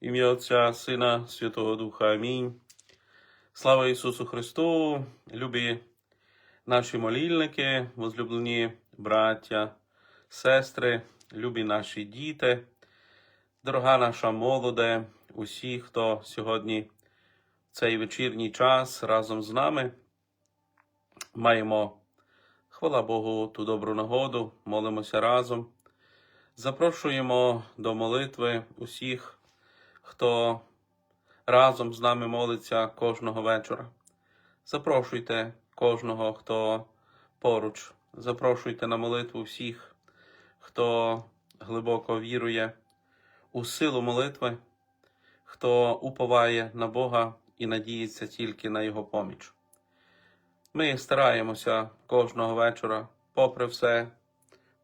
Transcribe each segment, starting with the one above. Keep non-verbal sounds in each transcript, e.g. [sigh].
Ім'я Отця, Сина, Святого Духа. Амінь. Слава Ісусу Христу, любі наші молільники, возлюблені браття, сестри, любі наші діти, дорога наша молоде, усі, хто сьогодні в цей вечірній час разом з нами маємо, хвала Богу, ту добру нагоду, молимося разом. Запрошуємо до молитви усіх, хто разом з нами молиться кожного вечора. Запрошуйте кожного, хто поруч. Запрошуйте на молитву всіх, хто глибоко вірує у силу молитви, хто уповає на Бога і надіється тільки на Його поміч. Ми стараємося кожного вечора, попри все,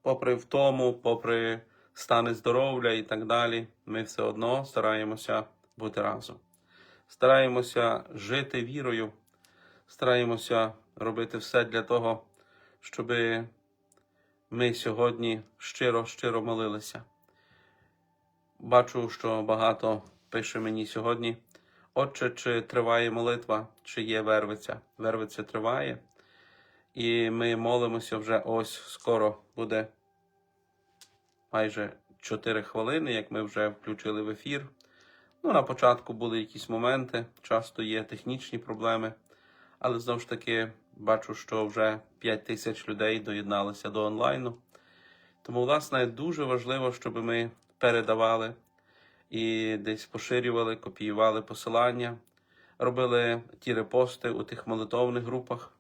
попри втому, попри стани здоров'я і так далі, ми все одно стараємося бути разом. Стараємося жити вірою, стараємося робити все для того, щоб ми сьогодні щиро-щиро молилися. Бачу, що багато пише мені сьогодні. Отче, чи триває молитва, чи є вервиця? Вервиця триває. І ми молимося вже ось скоро буде майже 4 хвилини, як ми вже включили в ефір. Ну, на початку були якісь моменти, часто є технічні проблеми, але знову ж таки бачу, що вже 5 тисяч людей доєдналися до онлайну. Тому, власне, дуже важливо, щоб ми передавали і десь поширювали, копіювали посилання, робили ті репости у тих молитовних групах,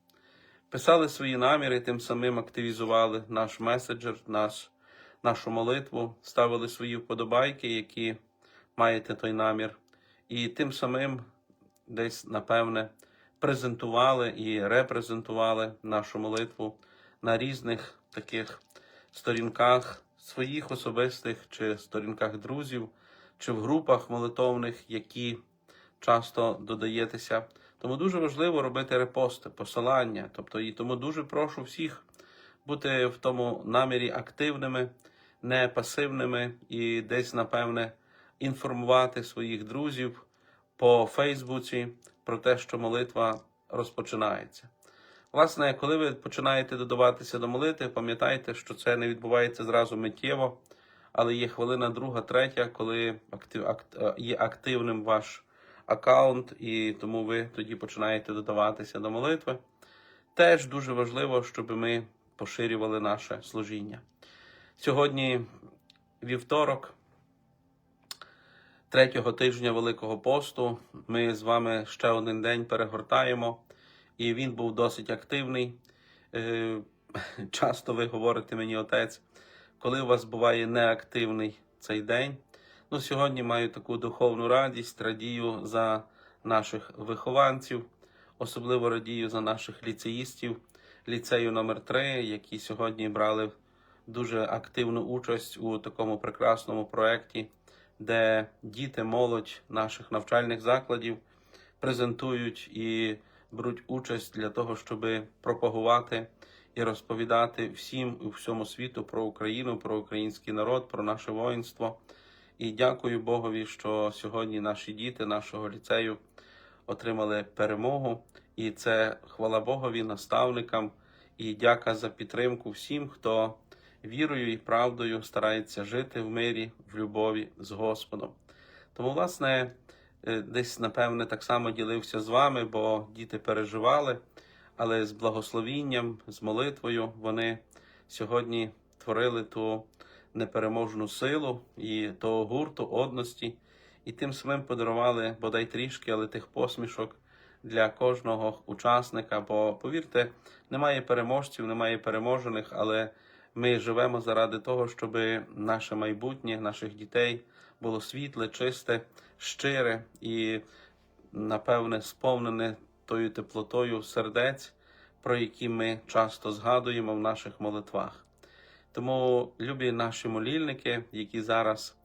писали свої наміри, тим самим активізували наш меседжер, наш, нашу молитву, ставили свої вподобайки, які маєте той намір, і тим самим десь, напевне, презентували і репрезентували нашу молитву на різних таких сторінках своїх особистих чи сторінках друзів, чи в групах молитовних, які часто додаєтеся. Тому дуже важливо робити репости, посилання. Тобто, і тому дуже прошу всіх бути в тому намірі активними, не пасивними і десь, напевне, інформувати своїх друзів по Фейсбуці про те, що молитва розпочинається. Власне, коли ви починаєте додаватися до молитви, пам'ятайте, що це не відбувається зразу миттєво, але є хвилина друга, третя, коли актив, акт, е, є активним ваш аккаунт, і тому ви тоді починаєте додаватися до молитви. Теж дуже важливо, щоб ми поширювали наше служіння. Сьогодні вівторок, третього тижня Великого посту, ми з вами ще один день перегортаємо, і він був досить активний. Е, Часто ви говорите мені, отець, коли у вас буває неактивний цей день. Ну, сьогодні маю таку духовну радість, радію за наших вихованців, особливо радію за наших ліцеїстів ліцею номер 3 які сьогодні брали дуже активну участь у такому прекрасному проєкті, де діти, молодь наших навчальних закладів презентують і беруть участь для того, щоб пропагувати і розповідати всім у всьому світу про Україну, про український народ, про наше воїнство. І дякую Богові, що сьогодні наші діти нашого ліцею отримали перемогу. І це хвала Богові, наставникам і дяка за підтримку всім, хто вірою і правдою старається жити в мирі, в любові з Господом. Тому, власне, е, десь, напевне, так само ділився з вами, бо діти переживали, але з благословінням, з молитвою вони сьогодні творили ту непереможну силу і того гурту, одності, і тим самим подарували бодай трішки, але тих посмішок для кожного учасника. Бо, повірте, немає переможців, немає переможених, але ми живемо заради того, щоб наше майбутнє, наших дітей було світле, чисте, щире і, напевне, сповнене тою теплотою сердець, про які ми часто згадуємо в наших молитвах. Тому, любі наші молільники, які зараз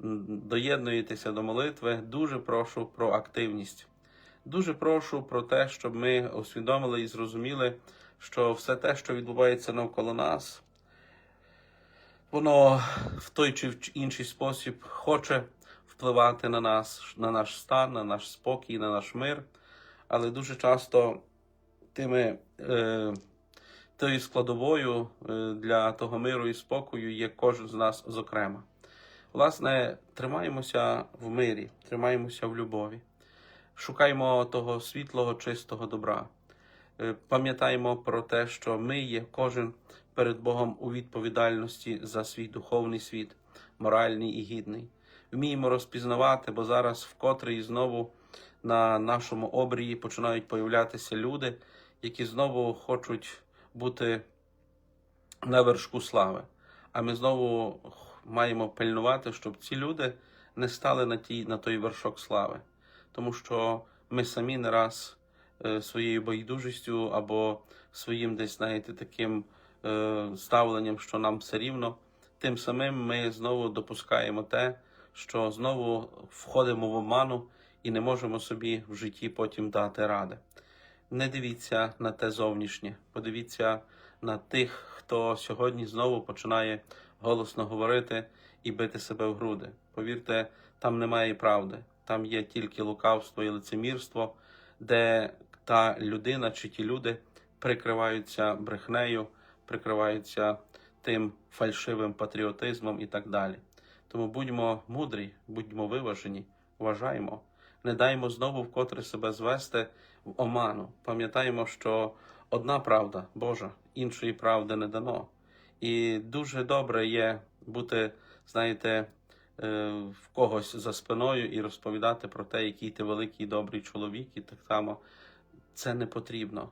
доєднуєтеся до молитви, дуже прошу про активність. Дуже прошу про те, щоб ми усвідомили і зрозуміли, що все те, що відбувається навколо нас, воно в той чи в інший спосіб хоче впливати на нас, на наш стан, на наш спокій, на наш мир. Але дуже часто тими, е, тою складовою е, для того миру і спокою є кожен з нас зокрема. Власне, тримаємося в мирі, тримаємося в любові, шукаємо того світлого, чистого добра. Е, Пам'ятаємо про те, що ми є кожен перед Богом у відповідальності за свій духовний світ, моральний і гідний. Вміємо розпізнавати, бо зараз вкотре і знову на нашому обрії починають появлятися люди, які знову хочуть бути на вершку слави. А ми знову маємо пильнувати, щоб ці люди не стали на, тій, на той вершок слави. Тому що ми самі не раз е, своєю байдужістю або своїм десь, знаєте, таким ставленням, що нам все рівно, тим самим ми знову допускаємо те, що знову входимо в оману і не можемо собі в житті потім дати ради. Не дивіться на те зовнішнє, подивіться на тих, хто сьогодні знову починає голосно говорити і бити себе в груди. Повірте, там немає правди, там є тільки лукавство і лицемірство, де та людина чи ті люди прикриваються брехнею, прикриваються тим фальшивим патріотизмом і так далі. Тому будьмо мудрі, будьмо виважені, вважаймо, не даймо знову вкотре себе звести в оману. Пам'ятаємо, що одна правда Божа, іншої правди не дано. І дуже добре є бути, знаєте, е, в когось за спиною і розповідати про те, який ти великий добрий чоловік, і так само це не потрібно.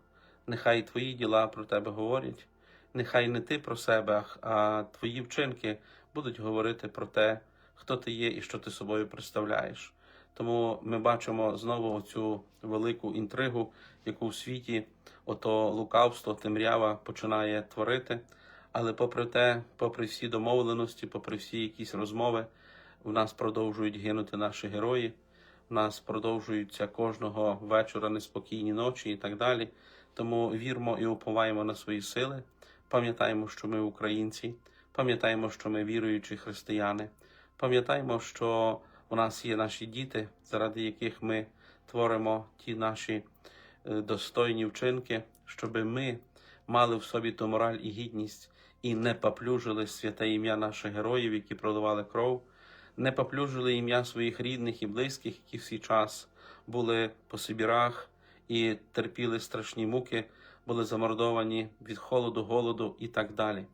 Нехай твої діла про тебе говорять, нехай не ти про себе, а твої вчинки будуть говорити про те, хто ти є і що ти собою представляєш. Тому ми бачимо знову цю велику інтригу, яку в світі ото лукавство, темрява починає творити. Але попри те, попри всі домовленості, попри всі якісь розмови, в нас продовжують гинути наші герої, в нас продовжуються кожного вечора неспокійні ночі і так далі. Тому вірмо і уповаємо на свої сили. Пам'ятаємо, що ми українці, пам'ятаємо, що ми віруючі християни. Пам'ятаємо, що у нас є наші діти, заради яких ми творимо ті наші е, достойні вчинки, щоб ми мали в собі ту мораль і гідність і не поплюжили святе ім'я наших героїв, які проливали кров, не поплюжили ім'я своїх рідних і близьких, які всі час були по Сибірах і терпіли страшні муки, були замордовані від холоду, голоду і так далі.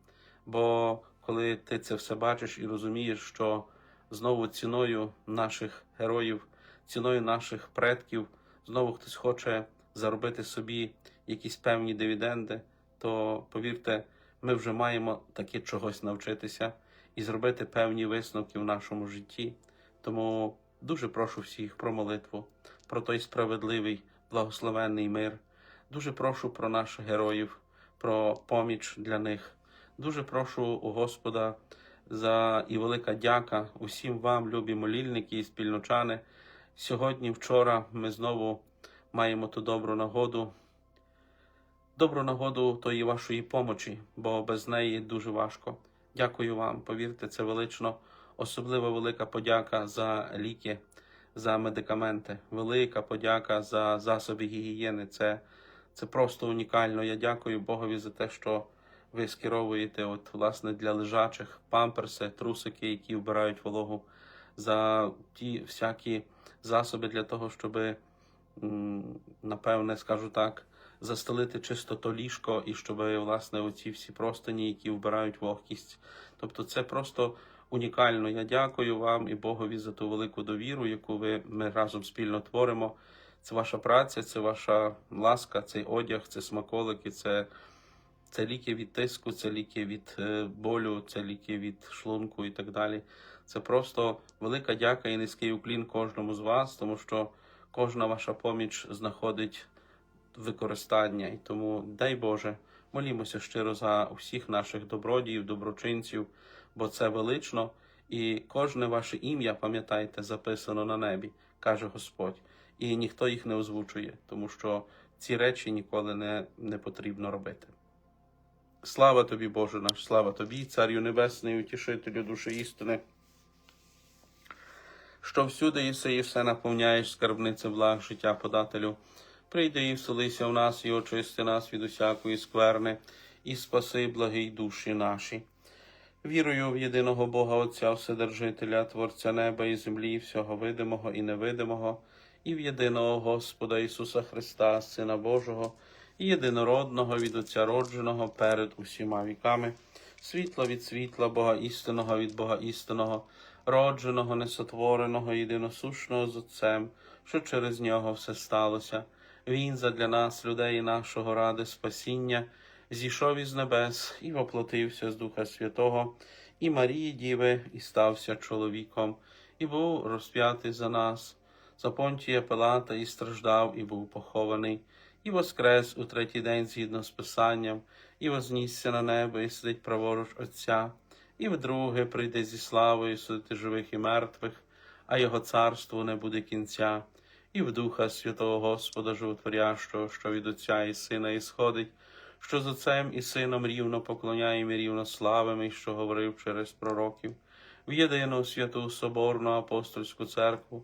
Бо коли ти це все бачиш і розумієш, що знову ціною наших героїв, ціною наших предків, знову хтось хоче заробити собі якісь певні дивіденди, то повірте, ми вже маємо таки чогось навчитися і зробити певні висновки в нашому житті. Тому дуже прошу всіх про молитву, про той справедливий, благословенний мир. Дуже прошу про наших героїв, про поміч для них. Дуже прошу у Господа за і велика дяка усім вам, любі молільники і спільночани. Сьогодні, вчора, ми знову маємо ту добру нагоду добру нагоду тої вашої помочі, бо без неї дуже важко. Дякую вам, повірте, це велично. Особливо велика подяка за ліки, за медикаменти. Велика подяка за засоби гігієни. Це, це просто унікально. Я дякую Богові за те, що ви скеровуєте от, власне, для лежачих памперси, трусики, які вбирають вологу, за ті всякі засоби для того, щоб, напевне, скажу так, застелити чисто то ліжко і щоб власне оці всі простині, які вбирають вогкість. Тобто, це просто унікально. Я дякую вам і Богові за ту велику довіру, яку ви ми разом спільно творимо. Це ваша праця, це ваша ласка, цей одяг, це смаколики, це. Це ліки від тиску, це ліки від е, болю, це ліки від шлунку і так далі. Це просто велика дяка і низький уклін кожному з вас, тому що кожна ваша поміч знаходить використання. І тому, дай Боже, молімося щиро за усіх наших добродіїв, доброчинців, бо це велично, і кожне ваше ім'я, пам'ятайте, записано на небі, каже Господь, і ніхто їх не озвучує, тому що ці речі ніколи не, не потрібно робити. Слава тобі, Боже наш, слава тобі, Царю Небесний, утішителю душі істини. що всюди єси і все наповняєш, скарбнице благ життя подателю. Прийди і вселися в нас, і очисти нас від усякої скверни, і спаси благий душі наші. Вірую в єдиного Бога Отця, Вседержителя, Творця неба і землі, всього видимого і невидимого, і в єдиного Господа Ісуса Христа, Сина Божого, і єдинородного від Отця родженого перед усіма віками, світла від світла, Бога істинного від Бога істинного, родженого, несотвореного, єдиносушного з Отцем, що через нього все сталося. Він задля нас, людей нашого ради спасіння, зійшов із небес і воплотився з Духа Святого, і Марії Діви, і стався чоловіком, і був розп'ятий за нас, за Понтія Пилата, і страждав, і був похований, і воскрес у третій день згідно з Писанням, і вознісся на небо, і сидить праворуч Отця, і вдруге прийде зі славою судити живих і мертвих, а його царству не буде кінця. І в Духа Святого Господа Животворящого, що від Отця і Сина ісходить, що з Отцем і Сином рівно поклоняємо і рівно славимо, і що говорив через пророків, в єдину святу Соборну апостольську церкву,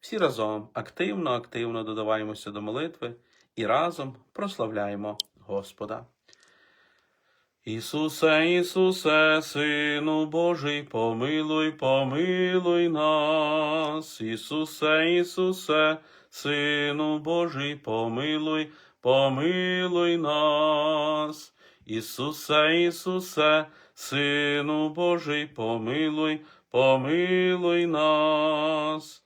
Всі разом активно, активно додаваємося до молитви і разом прославляємо Господа. Ісусе, Ісусе, Сину Божий, помилуй, помилуй нас. Ісусе, Ісусе, Сину Божий, помилуй, помилуй нас. Ісусе, Ісусе, Сину Божий, помилуй, помилуй нас.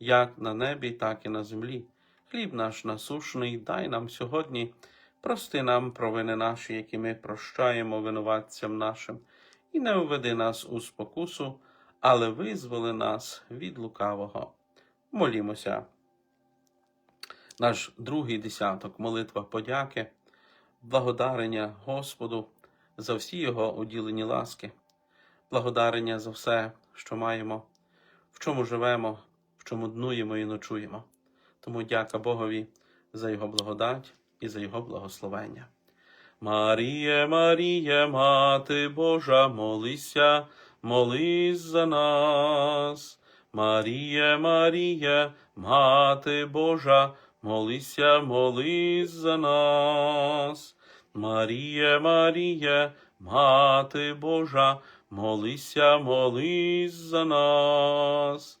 як на небі, так і на землі. Хліб наш насушний, дай нам сьогодні, прости нам провини наші, які ми прощаємо винуватцям нашим, і не введи нас у спокусу, але визволи нас від лукавого. Молімося. Наш другий десяток, молитва подяки, благодарення Господу за всі Його уділені ласки, благодарення за все, що маємо, в чому живемо, чому днуємо і ночуємо. Тому дяка Богові за Його благодать і за Його благословення. Маріє, Маріє, Мати Божа, молися, молись за нас. Маріє, Маріє, Мати Божа, молися, молись за нас. Маріє, Маріє, Мати Божа, молися, молись за нас.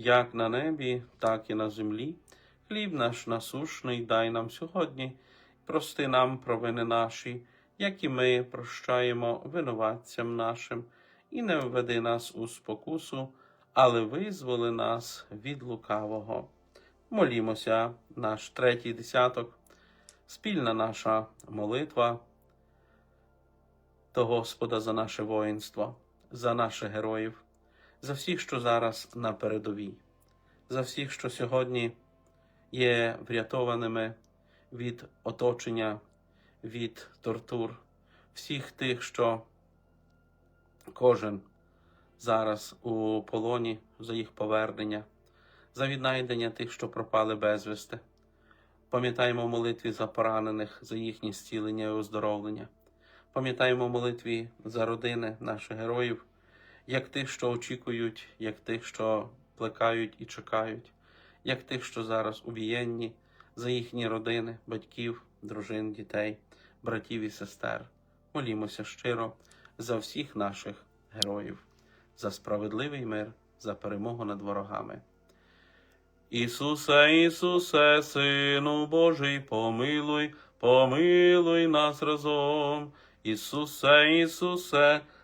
як на небі, так і на землі. Хліб наш насушний дай нам сьогодні, прости нам провини наші, як і ми прощаємо винуватцям нашим, і не введи нас у спокусу, але визволи нас від лукавого. Молімося, наш третій десяток, спільна наша молитва до Господа за наше воїнство, за наших героїв, за всіх, що зараз на передовій, за всіх, що сьогодні є врятованими від оточення, від тортур, всіх тих, що кожен зараз у полоні за їх повернення, за віднайдення тих, що пропали безвісти. Пам'ятаємо молитві за поранених, за їхнє зцілення і оздоровлення. Пам'ятаємо молитві за родини наших героїв, як тих, що очікують, як тих, що плекають і чекають, як тих, що зараз убієнні, за їхні родини, батьків, дружин, дітей, братів і сестер. Молімося щиро за всіх наших героїв, за справедливий мир, за перемогу над ворогами. Ісусе, Ісусе, Сину Божий, помилуй, помилуй нас разом. Ісусе, Ісусе,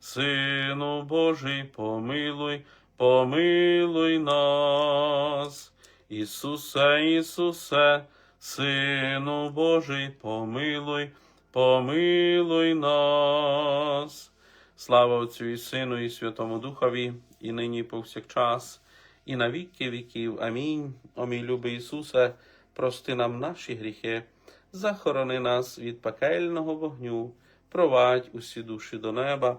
Сину Божий, помилуй, помилуй нас. Ісусе, Ісусе, Сину Божий, помилуй, помилуй нас. Слава Отцю і Сину, і Святому Духові, і нині, повсякчас, і на віки віків. Амінь. О мій любий Ісусе, прости нам наші гріхи, захорони нас від пекельного вогню, провадь усі душі до неба,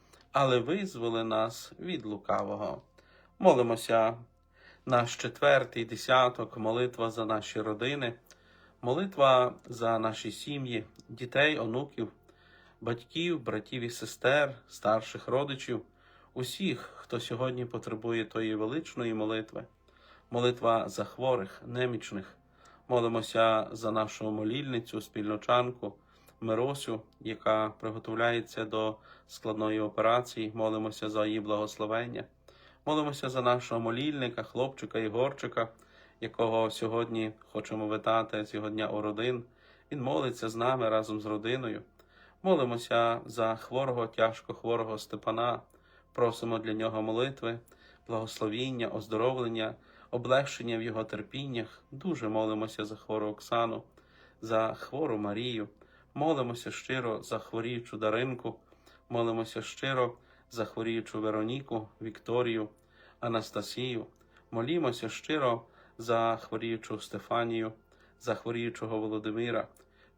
але визволи нас від лукавого. Молимося наш четвертий десяток, молитва за наші родини, молитва за наші сім'ї, дітей, онуків, батьків, братів і сестер, старших родичів, усіх, хто сьогодні потребує тої величної молитви, молитва за хворих, немічних. Молимося за нашу молільницю, спільночанку Миросю, яка приготовляється до складної операції. Молимося за її благословення. Молимося за нашого молільника, хлопчика Ігорчика, якого сьогодні хочемо вітати з його дня у родин. Він молиться з нами разом з родиною. Молимося за хворого, тяжко хворого Степана. Просимо для нього молитви, благословіння, оздоровлення, облегшення в його терпіннях. Дуже молимося за хвору Оксану, за хвору Марію. Молимося щиро за хворіючу Даринку. Молимося щиро за хворіючу Вероніку, Вікторію, Анастасію. Молімося щиро за хворіючу Стефанію, за хворіючого Володимира.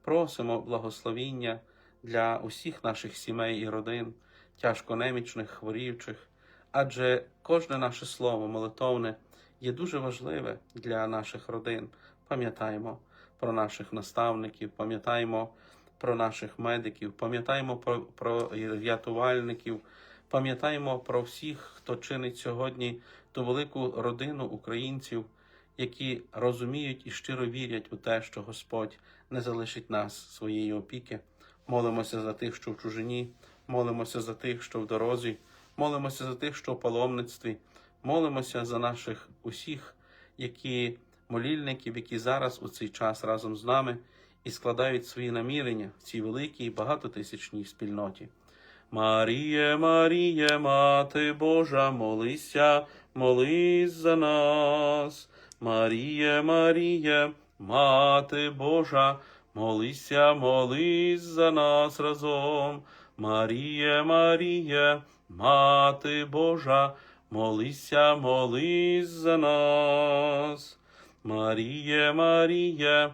Просимо благословіння для усіх наших сімей і родин, тяжко немічних, хворіючих, адже кожне наше слово молитовне є дуже важливе для наших родин. Пам'ятаємо про наших наставників, пам'ятаємо про наших медиків, пам'ятаємо про, про рятувальників, пам'ятаємо про всіх, хто чинить сьогодні ту велику родину українців, які розуміють і щиро вірять у те, що Господь не залишить нас своєї опіки. Молимося за тих, що в чужині, молимося за тих, що в дорозі, молимося за тих, що в паломництві, молимося за наших усіх, які молільників, які зараз у цей час разом з нами і складають свої намірення в цій великій багатотисячній спільноті. Маріє, Маріє, Мати Божа, молися, молись за нас. Маріє, Маріє, Мати Божа, молися, молись за нас разом. Маріє, Маріє, Мати Божа, молися, молись за нас. Маріє, Маріє,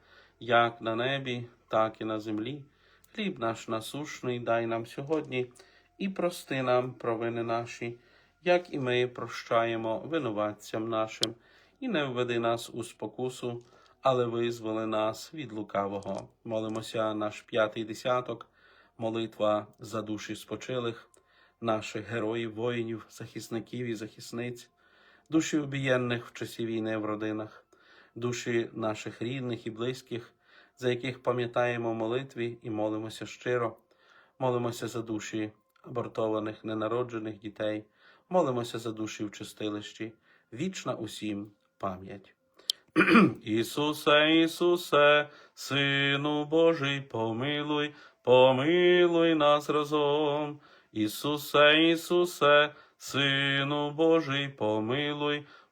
як на небі, так і на землі. Хліб наш насушний дай нам сьогодні і прости нам провини наші, як і ми прощаємо винуватцям нашим, і не введи нас у спокусу, але визволи нас від лукавого. Молимося наш п'ятий десяток, молитва за душі спочилих, наших героїв, воїнів, захисників і захисниць, душі убієнних в часі війни в родинах, душі наших рідних і близьких, за яких пам'ятаємо молитві і молимося щиро, молимося за душі абортованих, ненароджених дітей, молимося за душі в чистилищі, вічна усім пам'ять. [clears throat] Ісусе, Ісусе, Сину Божий, помилуй, помилуй нас разом. Ісусе, Ісусе, Сину Божий, помилуй,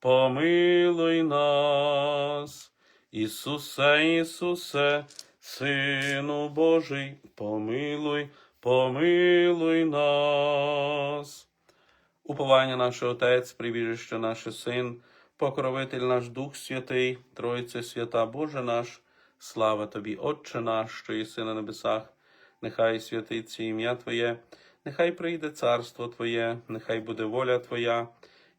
помилуй нас. Ісусе, Ісусе, Сину Божий, помилуй, помилуй нас. Уповання наше Отець, прибіжище наше Син, покровитель наш Дух Святий, Тройце свята Боже наш, слава Тобі, Отче наш, що єси на небесах, нехай святиться ім'я Твоє, нехай прийде царство Твоє, нехай буде воля Твоя,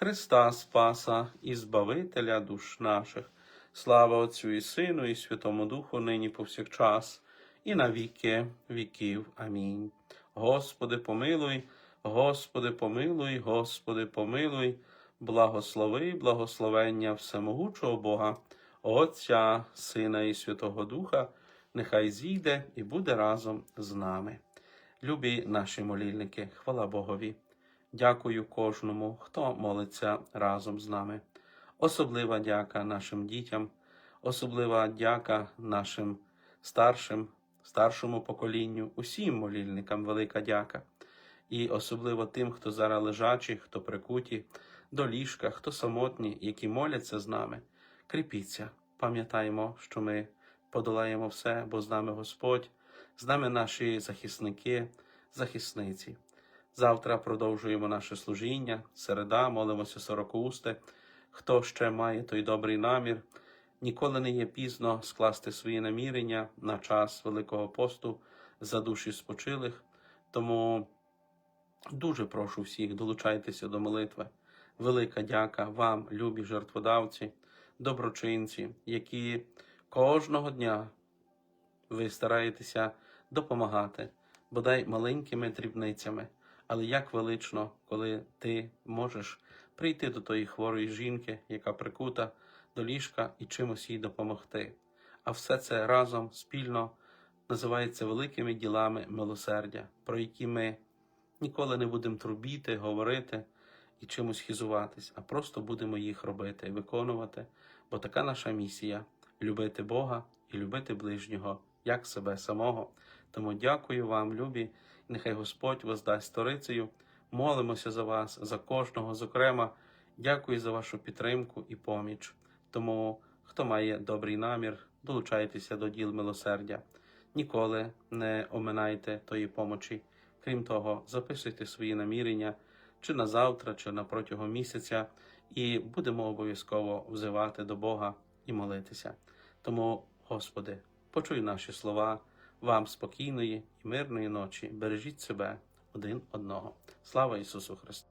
Христа Спаса і Збавителя душ наших. Слава Отцю і Сину, і Святому Духу, нині повсякчас, і на віки віків. Амінь. Господи, помилуй, Господи, помилуй, Господи, помилуй, благослови, благословення всемогучого Бога, Отця, Сина і Святого Духа, нехай зійде і буде разом з нами. Любі наші молільники, хвала Богові. Дякую кожному, хто молиться разом з нами. Особлива дяка нашим дітям, особлива дяка нашим старшим, старшому поколінню, усім молільникам велика дяка. І особливо тим, хто зараз лежачий, хто прикуті до ліжка, хто самотні, які моляться з нами. Кріпіться, пам'ятаємо, що ми подолаємо все, бо з нами Господь, з нами наші захисники, захисниці. Завтра продовжуємо наше служіння, середа, молимося сорокоусте. Хто ще має той добрий намір, ніколи не є пізно скласти свої намірення на час Великого посту за душі спочилих. Тому дуже прошу всіх, долучайтеся до молитви. Велика дяка вам, любі жертводавці, доброчинці, які кожного дня ви стараєтеся допомагати, бодай маленькими дрібницями. Але як велично, коли ти можеш прийти до тої хворої жінки, яка прикута до ліжка, і чимось їй допомогти. А все це разом спільно називається великими ділами милосердя, про які ми ніколи не будемо трубіти, говорити і чимось хизуватись, а просто будемо їх робити і виконувати. Бо така наша місія любити Бога і любити ближнього, як себе самого. Тому дякую вам, любі, нехай Господь вас дасть сторицею. Молимося за вас, за кожного, зокрема. Дякую за вашу підтримку і поміч. Тому, хто має добрий намір, долучайтеся до діл милосердя. Ніколи не оминайте тої помочі. Крім того, записуйте свої намірення чи на завтра, чи на протягом місяця, і будемо обов'язково взивати до Бога і молитися. Тому, Господи, почуй наші слова, Вам спокійної і мирної ночі. Бережіть себе один одного. Слава Ісусу Христу!